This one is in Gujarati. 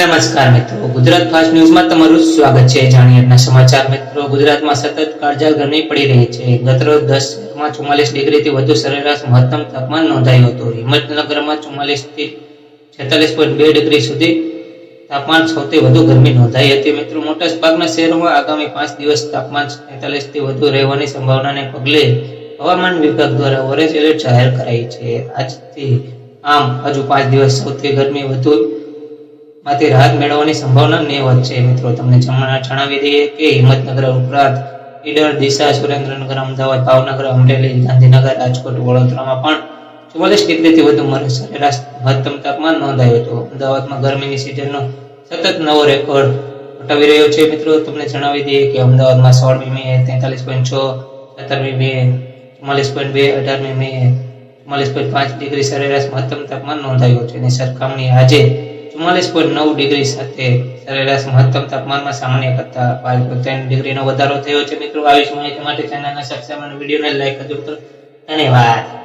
નમસ્કાર મિત્રો. ગુજરાત ફાસ્ટ ન્યૂઝમાં તમારું સ્વાગત છે. જાણીએ સમાચાર મિત્રો, ગુજરાતમાં સતત કાળજાળ ગરમી પડી રહી છે. ગતરોજ દસ શહેરમાં ચુમ્માલીસ ડિગ્રીથી વધુ સરેરાશ મહત્તમ તાપમાન નોંધાયું હતું. હિંમતનગરમાં ચુમ્માલીસથી છેતાલીસ પોઈન્ટ બે ડિગ્રી સુધી તાપમાન સૌથી વધુ ગરમી નોંધાઈ હતી. મિત્રો, મોટા ભાગના શહેરોમાં આગામી પાંચ દિવસ તાપમાનથી વધુ રહેવાની સંભાવનાને પગલે હવામાન વિભાગ દ્વારા ઓરેન્જ એલર્ટ જાહેર કરાઈ છે. આજથી આમ, હજુ પાંચ દિવસ સૌથી ગરમી વધુ માંથી રાહત મેળવવાની સંભાવના નેવત છે. મિત્રો, તમને જણાવી દઈએ કે હિંમતનગર ઉપરાંત ઈડર દિશા સુરેન્દ્રનગર, અમદાવાદ, ભાવનગર, અમરેલી, ગાંધીનગર, રાજકોટ, વડોદરામાં પણ ચુમ્માલીસ ડિગ્રીથી વધુ સરેરાશ મહત્તમ તાપમાન નોંધાયું હતું. અમદાવાદમાં ગરમીની સિઝનનો સતત નવો રેકોર્ડ વટાવી રહ્યો છે. મિત્રો, તમને જણાવી દઈએ કે અમદાવાદમાં સોળમી મે તેતાલીસ પોઈન્ટ છ સત્તરમી મે ચુમ્માલીસ પોઈન્ટ બે અઢારમી મે ચુમ્માલીસ પોઈન્ટ પાંચ ડિગ્રી સરેરાશ મહત્તમ તાપમાન નોંધાયું છે અને સરખામણી આજે ચુમ્માલીસ પોઈન્ટ નવ ડિગ્રી સાથે સરેરાશ મહત્તમ તાપમાનમાં સામાન્ય કરતા બાવીસ પોઈન્ટ ત્રણ ડિગ્રીનો વધારો થયો છે મિત્રો. આવી માહિતી માટે ચેનલને સબસ્ક્રાઈબ અને વિડીયોને લાઈક કરજો ધન્યવાદ.